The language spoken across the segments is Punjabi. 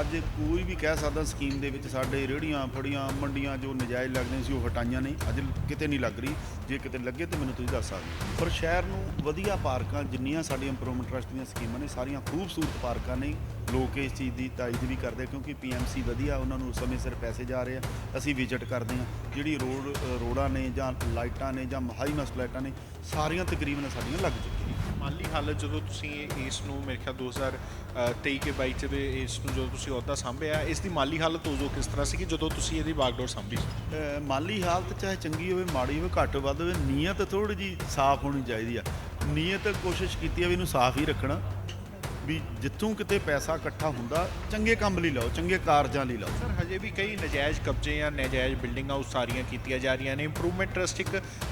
ਅੱਜ ਕੋਈ ਵੀ ਕਹਿ ਸਕਦਾ ਸਕੀਮ ਦੇ ਵਿੱਚ ਸਾਡੇ ਰੇੜੀਆਂ ਫੜੀਆਂ, ਮੰਡੀਆਂ ਜੋ ਨਜਾਇਜ਼ ਲੱਗਦੀਆਂ ਸੀ ਉਹ ਹਟਾਈਆਂ ਨੇ ਅੱਜ ਕਿਤੇ ਨਹੀਂ ਲੱਗ ਰਹੀ। ਜੇ ਕਿਤੇ ਲੱਗੇ ਤਾਂ ਮੈਨੂੰ ਤੁਸੀਂ ਦੱਸ ਸਕਦੇ ਹੋ। ਪਰ ਸ਼ਹਿਰ ਨੂੰ ਵਧੀਆ ਪਾਰਕਾਂ ਜਿੰਨੀਆਂ ਸਾਡੀਆਂ ਇੰਪਰੂਵਮੈਂਟ ਟਰਸਟ ਦੀਆਂ ਸਕੀਮਾਂ ਨੇ, ਸਾਰੀਆਂ ਖੂਬਸੂਰਤ ਪਾਰਕਾਂ ਨੇ, ਲੋਕ ਇਸ ਚੀਜ਼ ਦੀ ਤਾਇਦ ਵੀ ਕਰਦੇ ਆ ਕਿਉਂਕਿ ਪੀਐਮਸੀ ਵਧੀਆ, ਉਹਨਾਂ ਨੂੰ ਸਮੇਂ ਸਿਰ ਪੈਸੇ ਜਾ ਰਹੇ ਆ, ਅਸੀਂ ਵਿਜ਼ਿਟ ਕਰਦੇ ਆ ਜਿਹੜੀ ਰੋਡ ਰੋਡਾਂ ਨੇ ਜਾਂ ਲਾਈਟਾਂ ਨੇ ਜਾਂ ਹਾਈ ਮਸਟ ਲਾਈਟਾਂ ਨੇ, ਸਾਰੀਆਂ ਤਕਰੀਬਨ ਸਾਡੀਆਂ ਲੱਗ ਚੁੱਕੀਆਂ ਮਾਲੀ ਹਾਲਤ ਜਦੋਂ ਤੁਸੀਂ ਇਸ ਨੂੰ ਮੇਰੇ ਖਿਆਲ 2023 ਕੇ 22 ਚ ਵੀ ਇਸ ਨੂੰ ਜਦੋਂ ਤੁਸੀਂ ਅਹੁਦਾ ਸੰਭਿਆ, ਇਸ ਦੀ ਮਾਲੀ ਹਾਲਤ ਉਦੋਂ ਕਿਸ ਤਰ੍ਹਾਂ ਸੀ ਕਿ ਜਦੋਂ ਤੁਸੀਂ ਇਹਦੀ ਬਾਗਡੋਰ ਸੰਭੀ? ਮਾਲੀ ਹਾਲਤ ਚਾਹੇ ਚੰਗੀ ਹੋਵੇ, ਮਾੜੀ ਹੋਵੇ, ਘੱਟ ਵੱਧ ਹੋਵੇ, ਨੀਅਤ ਥੋੜੀ ਜੀ ਸਾਫ਼ ਹੋਣੀ ਚਾਹੀਦੀ ਆ। ਨੀਅਤ ਕੋਸ਼ਿਸ਼ ਕੀਤੀ ਆ ਵੀ ਇਹਨੂੰ ਸਾਫ਼ ਹੀ ਰੱਖਣਾ। ਵੀ ਜਿੱਥੋਂ ਕਿਤੇ ਪੈਸਾ ਇਕੱਠਾ ਹੁੰਦਾ, ਚੰਗੇ ਕੰਮ ਲਈ ਲਾਓ, ਚੰਗੇ ਕਾਰਜਾਂ ਲਈ ਲਾਓ। ਸਰ, ਹਜੇ ਵੀ ਕਈ ਨਜਾਇਜ਼ ਕਬਜ਼ੇ ਜਾਂ ਨਜਾਇਜ਼ ਬਿਲਡਿੰਗਾਂ ਉਸਾਰੀਆਂ ਕੀਤੀਆਂ ਜਾ ਰਹੀਆਂ ਨੇ। ਇੰਪਰੂਵਮੈਂਟ ਟਰਸਟ ਇੱਕ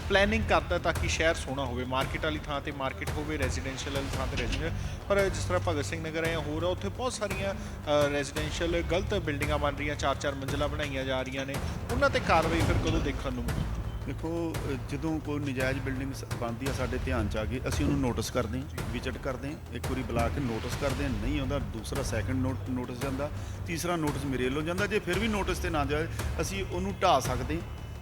ਪਲੈਨਿੰਗ ਕਰਦਾ ਤਾਂ ਕਿ ਸ਼ਹਿਰ ਸੋਹਣਾ ਹੋਵੇ। ਮਾਰਕੀਟ ਵਾਲੀ ਥਾਂ ਤੇ ਮਾਰਕੀਟ ਹੋਵੇ ਰੈਜ਼ੀਡੈਂਸ਼ੀਅਲ ਵਾਲੀ ਥਾਂ ਤੇ ਰੈਜ਼ੀਡੈਂਸ਼ੀਅਲ ਪਰ ਜਿਸ ਤਰ੍ਹਾਂ ਭਗਤ ਸਿੰਘ ਨਗਰ ਹੈ ਜਾਂ ਹੋਰ ਆ, ਉੱਥੇ ਬਹੁਤ ਸਾਰੀਆਂ ਰੈਜ਼ੀਡੈਂਸ਼ੀਅਲ ਗਲਤ ਬਿਲਡਿੰਗਾਂ ਬਣ ਰਹੀਆਂ ਚਾਰ ਚਾਰ ਮੰਜ਼ਿਲਾਂ ਬਣਾਈਆਂ ਜਾ ਰਹੀਆਂ ਨੇ। ਉਹਨਾਂ ਤੇ ਕਾਰਵਾਈ ਫਿਰ ਕਦੋਂ ਦੇਖਣ ਨੂੰ ਮਿਲੂ ਦੇਖੋ ਜਦੋਂ ਕੋਈ ਨਜਾਇਜ਼ ਬਿਲਡਿੰਗ ਬਣਦੀ ਆ, ਸਾਡੇ ਧਿਆਨ ਚ ਆ ਗਈ, ਅਸੀਂ ਉਹਨੂੰ ਨੋਟਿਸ ਕਰਦੇ ਹਾਂ, ਵਿਜ਼ਿਟ ਕਰਦੇ ਹਾਂ, ਇੱਕ ਵਾਰੀ ਬੁਲਾ ਕੇ ਨੋਟਿਸ ਕਰਦੇ ਹਾਂ, ਨਹੀਂ ਆਉਂਦਾ, ਦੂਸਰਾ ਸੈਕੰਡ ਨੋਟਿਸ ਜਾਂਦਾ, ਤੀਸਰਾ ਨੋਟਿਸ ਮੇਰੇ ਵੱਲੋਂ ਜਾਂਦਾ, ਜੇ ਫਿਰ ਵੀ ਨੋਟਿਸ ਤੇ ਨਾ ਜਾਏ, ਅਸੀਂ ਉਹਨੂੰ ਢਾ ਸਕਦੇ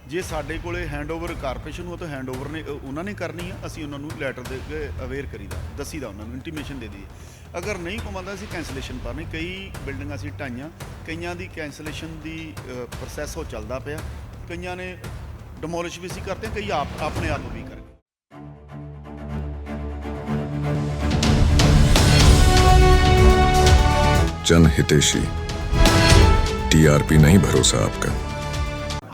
ਜੇ ਸਾਡੇ ਕੋਲੇ ਹੈਂਡਓਵਰ ਕਾਰਪੋਰੇਸ਼ਨ ਨੂੰ ਤਾਂ ਹੈਂਡਓਵਰ ਨੇ ਉਹਨਾਂ ਨੇ ਕਰਨੀ ਆ, ਅਸੀਂ ਉਹਨਾਂ ਨੂੰ ਲੈਟਰ ਦੇ ਕੇ ਅਵੇਅਰ ਕਰੀਦਾ, ਦਸੀਦਾ ਉਹਨਾਂ ਨੂੰ ਇੰਟੀਮੇਸ਼ਨ ਦੇ ਦਈਏ। ਅਗਰ ਨਹੀਂ ਕਮਾਉਂਦਾ ਅਸੀਂ ਕੈਂਸਲੇਸ਼ਨ ਪਾਣੀ ਕਈ ਬਿਲਡਿੰਗਾਂ ਅਸੀਂ ਢਾਈਆਂ, ਕਈਆਂ ਦੀ ਕੈਂਸਲੇਸ਼ਨ ਦੀ ਪ੍ਰੋਸੈਸ ਉਹ ਚੱਲਦਾ ਪਿਆ, ਕਈਆਂ ਨੇ डिमोलिश भी इसी करते हैं कई आप, अपने आप भी करें। जनहितेशी टीआरपी नहीं भरोसा आपका।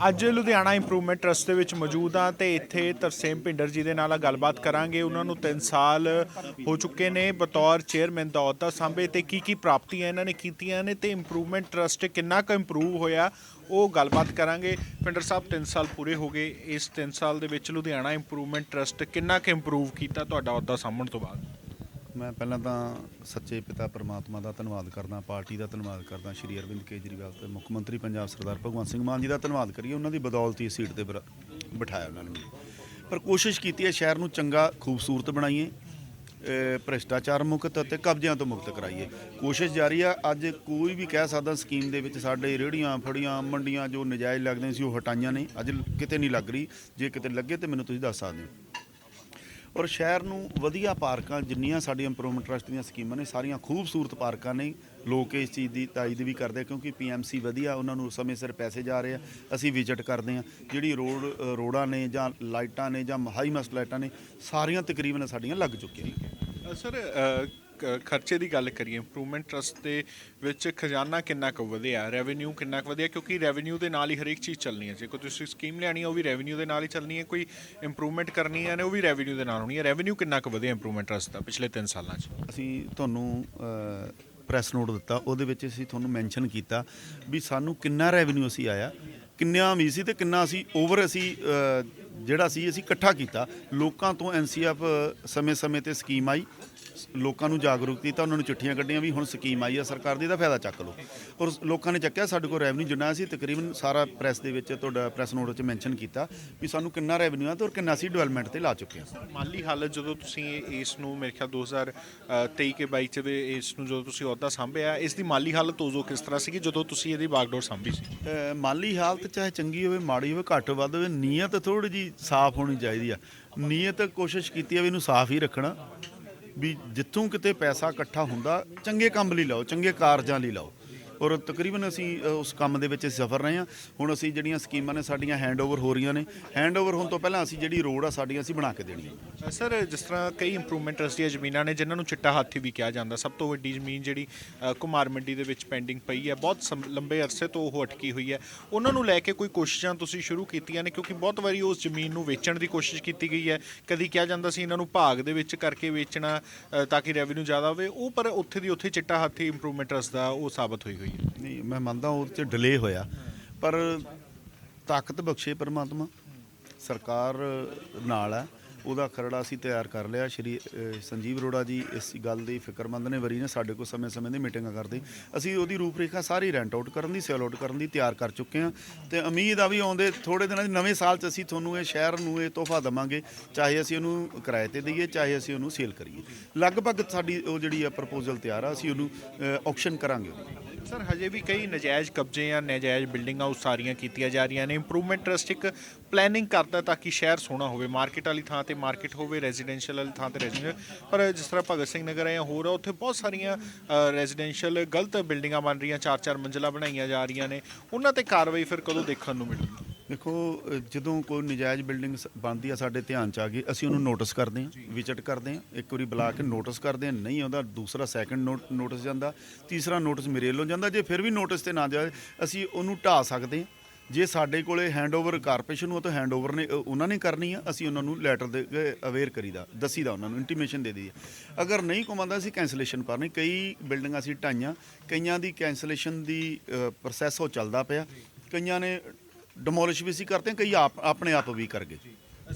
ਅੱਜ ਲੁਧਿਆਣਾ ਇੰਪਰੂਵਮੈਂਟ ਟਰਸਟ ਦੇ ਵਿੱਚ ਮੌਜੂਦ ਆ ਤੇ ਇੱਥੇ ਤਰਸੇਮ ਭਿੰਡਰ ਜੀ ਦੇ ਨਾਲ ਗੱਲਬਾਤ ਕਰਾਂਗੇ। ਉਹਨਾਂ ਨੂੰ 3 ਸਾਲ ਹੋ ਚੁੱਕੇ ਨੇ ਬਤੌਰ ਚੇਅਰਮੈਨ ਦਾ ਅਹੁਦਾ ਸੰਭੇ ਤੇ ਕੀ ਕੀ ਪ੍ਰਾਪਤੀਆਂ ਇਹਨਾਂ ਨੇ ਕੀਤੀਆਂ ਨੇ ਤੇ ਇੰਪਰੂਵਮੈਂਟ ਟਰਸਟ ਕਿੰਨਾ ਕੁ ਇੰਪਰੂਵ ਹੋਇਆ, ਉਹ ਗੱਲਬਾਤ ਕਰਾਂਗੇ। ਭਿੰਡਰ ਸਾਹਿਬ 3 ਸਾਲ ਪੂਰੇ ਹੋ ਗਏ। ਇਸ 3 ਸਾਲ ਦੇ ਵਿੱਚ ਲੁਧਿਆਣਾ ਇੰਪਰੂਵਮੈਂਟ ਟਰਸਟ ਕਿੰਨਾ ਕੁ ਇੰਪਰੂਵ ਕੀਤਾ ਤੁਹਾਡਾ ਅਹੁਦਾ ਸਾਂਭਣ ਤੋਂ ਬਾਅਦ? ਮੈਂ ਪਹਿਲਾਂ ਤਾਂ ਸੱਚੇ ਪਿਤਾ ਪਰਮਾਤਮਾ ਦਾ ਧੰਨਵਾਦ ਕਰਦਾ, ਪਾਰਟੀ ਦਾ ਧੰਨਵਾਦ ਕਰਦਾ, ਸ਼੍ਰੀ ਅਰਵਿੰਦ ਕੇਜਰੀਵਾਲ ਤੇ ਮੁੱਖ ਮੰਤਰੀ ਪੰਜਾਬ ਸਰਦਾਰ ਭਗਵੰਤ ਸਿੰਘ ਮਾਨ ਜੀ ਦਾ ਧੰਨਵਾਦ ਕਰੀਏ। ਉਹਨਾਂ ਦੀ ਬਦੌਲਤ ਹੀ ਇਸ ਸੀਟ ਤੇ ਬਰ- ਬਿਠਾਇਆ ਉਹਨਾਂ ਨੇ। ਪਰ ਕੋਸ਼ਿਸ਼ ਕੀਤੀ ਹੈ ਸ਼ਹਿਰ ਨੂੰ ਚੰਗਾ, ਖੂਬਸੂਰਤ ਬਣਾਈਏ ਭ੍ਰਿਸ਼ਟਾਚਾਰ ਮੁਕਤ ਅਤੇ ਕਬਜ਼ਿਆਂ ਤੋਂ ਮੁਕਤ ਕਰਾਈਏ। ਕੋਸ਼ਿਸ਼ ਜਾਰੀ ਆ, ਅੱਜ ਕੋਈ ਵੀ ਕਹਿ ਸਕਦਾ ਸਕੀਮ ਦੇ ਵਿੱਚ ਸਾਡੇ ਰੇੜੀਆਂ ਫੜੀਆਂ, ਮੰਡੀਆਂ ਜੋ ਨਜਾਇਜ਼ ਲੱਗਦੀਆਂ ਸੀ ਉਹ ਹਟਾਈਆਂ ਨੇ। ਅੱਜ ਕਿਤੇ ਨਹੀਂ ਲੱਗ ਰਹੀ। ਜੇ ਕਿਤੇ ਲੱਗੇ ਤੇ ਮੈਨੂੰ ਤੁਸੀਂ ਦੱਸ ਸਕਦੇ ਹੋ। ਔਰ ਸ਼ਹਿਰ ਨੂੰ ਵਧੀਆ ਪਾਰਕਾਂ, ਜਿੰਨੀਆਂ ਸਾਡੀਆਂ ਇੰਪਰੂਵਮੈਂਟ ਟਰਸਟ ਦੀਆਂ ਸਕੀਮਾਂ ਨੇ, ਸਾਰੀਆਂ ਖੂਬਸੂਰਤ ਪਾਰਕਾਂ ਨੇ, ਲੋਕ ਇਸ ਚੀਜ਼ ਦੀ ਤਾਇਦ ਵੀ ਕਰਦੇ ਆ, ਕਿਉਂਕਿ ਪੀਐਮਸੀ ਵਧੀਆ, ਉਹਨਾਂ ਨੂੰ ਸਮੇਂ ਸਿਰ ਪੈਸੇ ਜਾ ਰਹੇ ਆ, ਅਸੀਂ ਵਿਜ਼ਿਟ ਕਰਦੇ ਆ। ਜਿਹੜੀ ਰੋਡ ਰੋਡਾਂ ਨੇ ਜਾਂ ਲਾਈਟਾਂ ਨੇ ਜਾਂ ਹਾਈ ਮਸਟ ਲਾਈਟਾਂ ਨੇ, ਸਾਰੀਆਂ ਤਕਰੀਬਨ ਸਾਡੀਆਂ ਲੱਗ ਚੁੱਕੀਆਂ ਨੇ। ਸਰ ਖਰਚੇ ਦੀ ਗੱਲ ਕਰੀਏ ਇੰਪਰੂਵਮੈਂਟ ਟਰਸਟ ਦੇ ਵਿੱਚ ਖਜ਼ਾਨਾ ਕਿੰਨਾ ਕੁ ਵਧਿਆ ਰੈਵਨਿਊ ਕਿੰਨਾ ਕੁ ਵਧਿਆ, ਕਿਉਂਕਿ ਰੈਵਨਿਊ ਦੇ ਨਾਲ ਹੀ ਹਰੇਕ ਚੀਜ਼ ਚੱਲਣੀ ਹੈ। ਜੇ ਕੋਈ ਤੁਸੀਂ ਸਕੀਮ ਲੈਣੀ ਹੈ, ਉਹ ਵੀ ਰੈਵਨਿਊ ਦੇ ਨਾਲ ਹੀ ਚੱਲਣੀ ਹੈ, ਕੋਈ ਇੰਪਰੂਵਮੈਂਟ ਕਰਨੀ ਹੈ ਨੇ ਉਹ ਵੀ ਰੈਵਨਿਊ ਦੇ ਨਾਲ ਹੋਣੀ ਹੈ। ਰੈਵਨਿਊ ਕਿੰਨਾ ਕੁ ਵਧਿਆ ਇੰਪਰੂਵਮੈਂਟ ਟਰਸਟ ਦਾ ਪਿਛਲੇ 3 ਸਾਲਾਂ 'ਚ? ਅਸੀਂ ਤੁਹਾਨੂੰ ਪ੍ਰੈਸ ਨੋਟ ਦਿੱਤਾ, ਉਹਦੇ ਵਿੱਚ ਅਸੀਂ ਤੁਹਾਨੂੰ ਮੈਂਸ਼ਨ ਕੀਤਾ ਵੀ ਸਾਨੂੰ ਕਿੰਨਾ ਰੈਵਨਿਊ ਅਸੀਂ ਆਇਆ, ਕਿੰਨਾ ਵੀ ਸੀ ਤੇ ਕਿੰਨਾ ਅਸੀਂ ਓਵਰ ਅਸੀਂ ਜਿਹੜਾ ਸੀ ਅਸੀਂ ਇਕੱਠਾ ਕੀਤਾ। ਲੋਕਾਂ ਤੋਂ ਐਨਸੀਐਫ ਸਮੇਂ-ਸਮੇਂ ਤੇ ਸਕੀਮ ਆਈ ਲੋਕਾਂ ਨੂੰ ਜਾਗਰੂਕ ਕੀਤਾ ਉਹਨਾਂ ਨੂੰ ਚਿੱਠੀਆਂ ਕੱਢੀਆਂ ਵੀ ਹੁਣ ਸਕੀਮ ਆਈ ਆ ਸਰਕਾਰ ਦੀ ਇਹਦਾ ਫਾਇਦਾ ਚੱਕ ਲਓ। ਔਰ ਲੋਕਾਂ ਨੇ ਚੱਕਿਆ ਸਾਡੇ ਕੋਲ ਰੈਵਨਿਊ ਜਿੰਨਾ ਸੀ ਤਕਰੀਬਨ ਸਾਰਾ ਪ੍ਰੈਸ ਦੇ ਵਿੱਚ ਤੁਹਾਡਾ ਪ੍ਰੈਸ ਨੋਟ ਵਿੱਚ ਮੈਂਸ਼ਨ ਕੀਤਾ ਵੀ ਸਾਨੂੰ ਕਿੰਨਾ ਰੈਵਨਿਊ ਆ ਤੇ ਔਰ ਕਿੰਨਾ ਅਸੀਂ ਡਿਵੈਲਪਮੈਂਟ ਤੇ ਲਾ ਚੁੱਕੇ ਹਾਂ। ਮਾਲੀ ਹਾਲਤ ਜਦੋਂ ਤੁਸੀਂ ਇਸ ਨੂੰ ਮੇਰੇ ਖਿਆਲ 2023 ਕੇ 22 ਚ ਇਸ ਨੂੰ ਜਦੋਂ ਤੁਸੀਂ ਅਹੁਦਾ ਸੰਭਿਆ ਇਸ ਦੀ ਮਾਲੀ ਹਾਲਤ ਉਦੋਂ ਕਿਸ ਤਰ੍ਹਾਂ ਸੀ ਕਿ ਜਦੋਂ ਤੁਸੀਂ ਇਹਦੀ ਬਾਗਡੋਰ ਸੰਭੀ ਸੀ? ਮਾਲੀ ਹਾਲਤ ਚਾਹੇ ਚੰਗੀ ਹੋਵੇ ਮਾੜੀ ਹੋਵੇ ਘੱਟ ਵੱਧ ਹੋਵੇ ਨੀਅਤ ਥੋੜੀ ਜੀ ਸਾਫ਼ ਹੋਣੀ ਚਾਹੀਦੀ ਆ। ਨੀਅਤ ਕੋਸ਼ਿਸ਼ ਕੀਤੀ ਆ ਵੀ ਇਹਨੂੰ ਸਾਫ਼ ਹੀ ਰੱਖਣਾ। ਵੀ ਜਿੱਥੋਂ ਕਿਤੇ ਪੈਸਾ ਇਕੱਠਾ ਹੁੰਦਾ ਚੰਗੇ ਕੰਮ ਲਈ ਲਾਓ ਚੰਗੇ ਕਾਰਜਾਂ ਲਈ ਲਾਓ। ਔਰ ਤਕਰੀਬਨ ਅਸੀਂ ਉਸ ਕੰਮ ਦੇ ਵਿੱਚ ਸਫਰ ਰਹੇ ਹਾਂ। ਹੁਣ ਅਸੀਂ ਜਿਹੜੀਆਂ ਸਕੀਮਾਂ ਨੇ ਸਾਡੀਆਂ ਹੈਂਡਓਵਰ ਹੋ ਰਹੀਆਂ ਨੇ। ਹੈਂਡਓਵਰ ਹੋਣ ਤੋਂ ਪਹਿਲਾਂ ਅਸੀਂ ਜਿਹੜੀ ਰੋਡ ਆ ਸਾਡੀਆਂ ਅਸੀਂ ਬਣਾ ਕੇ ਦੇਣੀ ਹੈ। ਸਰ ਜਿਸ ਤਰ੍ਹਾਂ ਕਈ ਇੰਪਰੂਵਮੈਂਟ ਟਰਸਟ ਦੀਆਂ ਜ਼ਮੀਨਾਂ ਨੇ ਜਿਨ੍ਹਾਂ ਨੂੰ ਚਿੱਟਾ ਹਾਥੀ ਵੀ ਕਿਹਾ ਜਾਂਦਾ। ਸਭ ਤੋਂ ਵੱਡੀ ਜ਼ਮੀਨ ਜਿਹੜੀ ਅ, ਕੁਮਾਰ ਮੰਡੀ ਦੇ ਵਿੱਚ ਪੈਂਡਿੰਗ ਪਈ ਹੈ। ਬਹੁਤ ਸਮ- ਲੰਬੇ ਅਰਸੇ ਤੋਂ ਉਹ ਅਟਕੀ ਹੋਈ ਹੈ। ਉਹਨਾਂ ਨੂੰ ਲੈ ਕੇ ਕੋਈ ਕੋਸ਼ਿਸ਼ਾਂ ਤੁਸੀਂ ਸ਼ੁਰੂ ਕੀਤੀਆਂ ਨੇ? ਕਿਉਂਕਿ ਬਹੁਤ ਵਾਰੀ ਉਸ ਜ਼ਮੀਨ ਨੂੰ ਵੇਚਣ ਦੀ ਕੋਸ਼ਿਸ਼ ਕੀਤੀ ਗਈ ਹੈ। ਕਦੀ ਕਿਹਾ ਜਾਂਦਾ ਸੀ ਇਹਨਾਂ ਨੂੰ ਭਾਗ ਦੇ ਵਿੱਚ ਕਰਕੇ ਵੇਚਣਾ ਅ, ਤਾਂ ਕਿ ਰੈਵਨਿਊ ਜ਼ਿਆਦਾ ਹੋਵੇ। ਉਹ ਪਰ ਉੱਥੇ ਦੀ ਉੱਥੇ ਚਿੱਟਾ ਹਾਥੀ ਇੰਪਰੂਵਮੈਂਟ ਟਰਸਟ ਦਾ ਉਹ ਸਾਬਤ ਹੋਈ ਹੋਈ ਹੈ। ਨਹੀਂ, ਮੈਂ ਮੰਨਦਾ ਉਹ 'ਚ ਡਿਲੇ ਹੋਇਆ। ਪਰ ਤਾਕਤ ਬਖਸ਼ੇ ਪਰਮਾਤਮਾ। ਸਰਕਾਰ ਨਾਲ ਹੈ। ਉਹਦਾ ਖਰੜਾ ਅਸੀਂ ਤਿਆਰ ਕਰ ਲਿਆ। ਸ਼੍ਰੀ ਸੰਜੀਵ ਅਰੋੜਾ ਜੀ ਇਸ ਗੱਲ ਦੀ ਫਿਕਰਮੰਦ ਨੇ। ਵਰੀ ਨੇ ਸਾਡੇ ਕੋਲ ਸਮੇਂ-ਸਮੇਂ ਦੀ ਮੀਟਿੰਗਾਂ ਕਰਦੇ। ਅਸੀਂ ਉਹਦੀ ਰੂਪਰੇਖਾ ਸਾਰੀ ਰੈਂਟ ਆਊਟ ਕਰਨ ਦੀ ਸੇਲ ਆਊਟ ਕਰਨ ਦੀ ਤਿਆਰ ਕਰ ਚੁੱਕੇ ਹਾਂ। ਤੇ ਉਮੀਦ ਆ ਵੀ ਆਉਂਦੇ ਥੋੜੇ ਦਿਨਾਂ ਦੇ ਨਵੇਂ ਸਾਲ 'ਚ ਅਸੀਂ ਤੁਹਾਨੂੰ ਇਹ ਸ਼ਹਿਰ ਨੂੰ ਇਹ ਤੋਹਫਾ ਦਵਾਂਗੇ। ਚਾਹੇ ਅਸੀਂ ਉਹਨੂੰ ਕਿਰਾਏ ਤੇ ਦਈਏ, ਚਾਹੇ ਅਸੀਂ ਉਹਨੂੰ ਸੇਲ ਕਰੀਏ। ਲਗਭਗ ਸਾਡੀ ਉਹ ਜਿਹੜੀ ਆ ਪ੍ਰਪੋਜ਼ਲ ਤਿਆਰ ਆ, ਅਸੀਂ ਉਹਨੂੰ ਆਕਸ਼ਨ ਕਰਾਂਗੇ। ਉਹਦੀ ਸਰ, ਹਜੇ ਵੀ ਕਈ ਨਜਾਇਜ਼ ਕਬਜ਼ੇ ਜਾਂ ਨਜਾਇਜ਼ ਬਿਲਡਿੰਗਾਂ ਉਸਾਰੀਆਂ ਕੀਤੀਆਂ ਜਾ ਰਹੀਆਂ ਨੇ। ਇੰਪਰੂਵਮੈਂਟ ਟਰਸਟ ਇੱਕ ਪਲੈਨਿੰਗ ਕਰਦਾ ਤਾਂ ਕਿ ਸ਼ਹਿਰ ਸੋਹਣਾ ਹੋਵੇ। ਮਾਰਕੀਟ ਵਾਲੀ ਥਾਂ ਤੇ ਮਾਰਕੀਟ ਹੋਵੇ ਰੈਜ਼ੀਡੈਂਸ਼ੀਅਲ ਵਾਲੀ ਥਾਂ ਤੇ ਰੈਜ਼ੀਡੈਂਸ਼ੀਅਲ ਪਰ ਜਿਸ ਤਰ੍ਹਾਂ ਭਗਤ ਸਿੰਘ ਨਗਰ ਹੈ ਜਾਂ ਹੋਰ ਆ, ਉੱਥੇ ਬਹੁਤ ਸਾਰੀਆਂ ਰੈਜ਼ੀਡੈਂਸ਼ੀਅਲ ਗਲਤ ਬਿਲਡਿੰਗਾਂ ਬਣ ਰਹੀਆਂ ਚਾਰ ਚਾਰ ਮੰਜ਼ਿਲਾ ਬਣਾਈਆਂ ਜਾ ਰਹੀਆਂ ਨੇ। ਉਹਨਾਂ ਤੇ ਕਾਰਵਾਈ ਫਿਰ ਕਦੋਂ ਦੇਖਣ ਨੂੰ ਮਿਲੇਗੀ? ਦੇਖੋ ਜਦੋਂ ਕੋਈ ਨਜਾਇਜ਼ ਬਿਲਡਿੰਗ ਬਣਦੀ ਆ ਸਾਡੇ ਧਿਆਨ ਚ ਆ ਗਈ ਅਸੀਂ ਉਹਨੂੰ ਨੋਟਿਸ ਕਰਦੇ ਹਾਂ ਵਿਜ਼ਿਟ ਕਰਦੇ ਹਾਂ ਇੱਕ ਵਾਰੀ ਬੁਲਾ ਕੇ ਨੋਟਿਸ ਕਰਦੇ ਹਾਂ ਨਹੀਂ ਆਉਂਦਾ ਦੂਸਰਾ ਸੈਕੰਡ ਨੋਟਿਸ ਜਾਂਦਾ ਤੀਸਰਾ ਨੋਟਿਸ ਮੇਰੇ ਵੱਲੋਂ ਜਾਂਦਾ ਜੇ ਫਿਰ ਵੀ ਨੋਟਿਸ ਤੇ ਨਾ ਜਾਏ ਅਸੀਂ ਉਹਨੂੰ ਢਾ ਸਕਦੇ ਹਾਂ। ਜੇ ਸਾਡੇ ਕੋਲੇ ਹੈਂਡਓਵਰ ਕਾਰਪੋਰੇਸ਼ਨ ਨੂੰ ਤਾਂ ਹੈਂਡਓਵਰ ਨੇ ਉਹਨਾਂ ਨੇ ਕਰਨੀ ਆ ਅਸੀਂ ਉਹਨਾਂ ਨੂੰ ਲੈਟਰ ਦੇ ਕੇ ਅਵੇਅਰ ਕਰੀਦਾ ਦੱਸੀਦਾ ਉਹਨਾਂ ਨੂੰ ਇੰਟੀਮੇਸ਼ਨ ਦੇ ਦਈਏ। ਅਗਰ ਨਹੀਂ ਕਮਾਉਂਦਾ ਅਸੀਂ ਕੈਂਸਲੇਸ਼ਨ ਕਰਨੀ ਕਈ ਬਿਲਡਿੰਗਾਂ ਅਸੀਂ ਢਾਈਆਂ ਕਈਆਂ ਦੀ ਕੈਂਸਲੇਸ਼ਨ ਦੀ ਪ੍ਰੋਸੈਸ ਉਹ ਚੱਲਦਾ ਪਿਆ ਕਈਆਂ ਨੇ ਡਿਮੋਲਿਸ਼ ਵੀ ਸੀ ਕਰਦੇ ਹਾਂ, ਕਈ ਆਪ ਆਪਣੇ ਆਪ ਵੀ ਕਰ ਗਏ।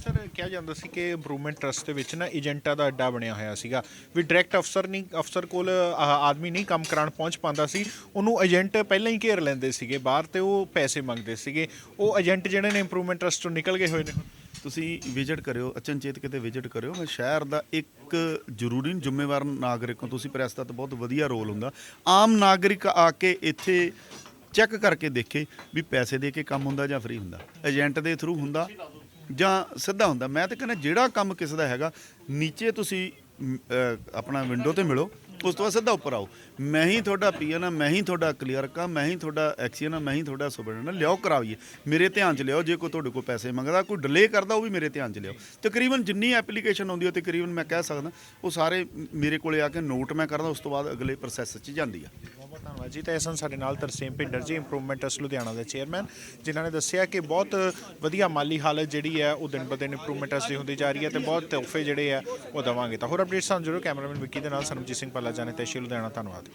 ਸਰ ਕਿਹਾ ਜਾਂਦਾ ਸੀ ਕਿ ਇੰਪਰੂਵਮੈਂਟ ਟਰਸਟ ਦੇ ਵਿੱਚ ਨਾ ਏਜੰਟਾਂ ਦਾ ਅੱਡਾ ਬਣਿਆ ਹੋਇਆ ਸੀਗਾ। ਵੀ ਡਾਇਰੈਕਟ ਅਫਸਰ ਨਹੀਂ ਅਫਸਰ ਕੋਲ ਆਦਮੀ ਨਹੀਂ ਕੰਮ ਕਰਾਉਣ ਪਹੁੰਚ ਪਾਉਂਦਾ ਸੀ। ਉਹਨੂੰ ਏਜੰਟ ਪਹਿਲਾਂ ਹੀ ਘੇਰ ਲੈਂਦੇ ਸੀਗੇ ਬਾਹਰ ਤੇ ਉਹ ਪੈਸੇ ਮੰਗਦੇ ਸੀਗੇ। ਉਹ ਏਜੰਟ ਜਿਹੜੇ ਨੇ ਇੰਪਰੂਵਮੈਂਟ ਟਰਸਟ ਤੋਂ ਨਿਕਲ ਗਏ ਹੋਏ ਨੇ ਤੁਸੀਂ ਵਿਜ਼ਿਟ ਕਰਿਓ ਅਚਨਚੇਤ ਕਿਤੇ ਵਿਜ਼ਿਟ ਕਰਿਓ। ਮੈਂ ਸ਼ਹਿਰ ਦਾ ਇੱਕ ਜ਼ਰੂਰੀ ਜ਼ਿੰਮੇਵਾਰ ਨਾਗਰਿਕ ਹੋ। ਤੁਸੀਂ ਪ੍ਰੈਸ ਦਾ ਤਾਂ ਬਹੁਤ ਵਧੀਆ ਰੋਲ ਹੁੰਦਾ। ਆਮ ਨਾਗਰਿਕ ਆ ਕੇ ਇੱਥੇ ਚੈੱਕ ਕਰਕੇ ਦੇਖੇ ਵੀ ਪੈਸੇ ਦੇ ਕੇ ਕੰਮ ਹੁੰਦਾ ਜਾਂ ਫ੍ਰੀ ਹੁੰਦਾ। ਏਜੰਟ ਦੇ ਥਰੂ ਹੁੰਦਾ ਜਾਂ ਸਿੱਧਾ ਹੁੰਦਾ। ਮੈਂ ਤਾਂ ਕਹਿੰਦਾ ਜਿਹੜਾ ਕੰਮ ਕਿਸੇ ਦਾ ਹੈਗਾ ਨੀਚੇ ਤੁਸੀਂ ਅਹ, ਆਪਣਾ ਵਿੰਡੋ ਤੇ ਮਿਲੋ। ਉਸ ਤੋਂ ਬਾਅਦ ਸਿੱਧਾ ਉੱਪਰ ਆਓ। ਮੈਂ ਹੀ ਤੁਹਾਡਾ ਪੀਐਨ ਆ, ਮੈਂ ਹੀ ਤੁਹਾਡਾ ਕਲੀਅਰਕ ਆ, ਮੈਂ ਹੀ ਤੁਹਾਡਾ ਐਕਸੀਅਨ ਆ, ਮੈਂ ਹੀ ਤੁਹਾਡਾ ਸੁਬਰਡਨ ਆ। ਲਿਆਓ, ਕਰਾਈਏ। ਮੇਰੇ ਧਿਆਨ ਚ ਲਿਆਓ, ਜੇ ਕੋਈ ਤੁਹਾਡੇ ਕੋਲ ਪੈਸੇ ਮੰਗਦਾ, ਕੋਈ ਡਿਲੇ ਕਰਦਾ, ਉਹ ਵੀ ਮੇਰੇ ਧਿਆਨ ਚ ਲਿਓ ਤਕਰੀਬਨ ਜਿੰਨੀ ਐਪਲੀਕੇਸ਼ਨ ਆਉਂਦੀ ਹੈ ਤਕਰੀਬਨ ਮੈਂ ਕਹਿ ਸਕਦਾ, ਉਹ ਸਾਰੇ ਮੇਰੇ ਕੋਲੇ ਆ ਕੇ ਨੋਟ ਮੈਂ ਕਰਦਾ, ਉਸ ਤੋਂ ਬਾਅਦ ਅਗਲੇ ਪ੍ਰੋਸੈਸ 'ਚ ਜਾਂਦੀ ਆ। ਬਹੁਤ ਬਹੁਤ ਧੰਨਵਾਦ ਜੀ। ਤਾਂ ਇਸ ਹਨ ਸਾਡੇ ਨਾਲ ਤਰਸੇਮ ਭਿੰਡਰ ਜੀ ਇੰਪਰੂਵਮੈਂਟ ਟਰਸਟ ਲੁਧਿਆਣਾ ਦੇ ਚੇਅਰਮੈਨ ਜਿਨ੍ਹਾਂ ਨੇ ਦੱਸਿਆ ਕਿ ਬਹੁਤ ਵਧੀਆ ਮਾਲੀ ਹਾਲਤ ਜਿਹੜੀ ਹੈ, ਉਹ ਦਿਨ ਬ ਦਿਨ ਇੰਪਰੂਵਮੈਂਟ ਟਰਸਟ ਦੀ ਹੁੰਦੀ ਜਾ ਰਹੀ ਹੈ ਤੇ ਬਹੁਤ ਤੋਹਫੇ ਜਿਹੜੇ ਆ, ਉਹ ਦਵਾਂਗੇ। ਤਾਂ ਹੋਰ ਅਪਡੇਟਸ ਸਾਨੂੰ ਜਰੂਰ ਕੈਮਰਾਮੈਨ ਵਿੱਕੀ ਦੇ ਨਾਲ ਸਰਮਜੀਤ ਸਿੰਘ ਪਾਲਾ ਜਾਣੇ ਤੇ ਸ਼੍ਰੀ ਲੁਧਿਆਣਾ ਧੰਨਵਾਦ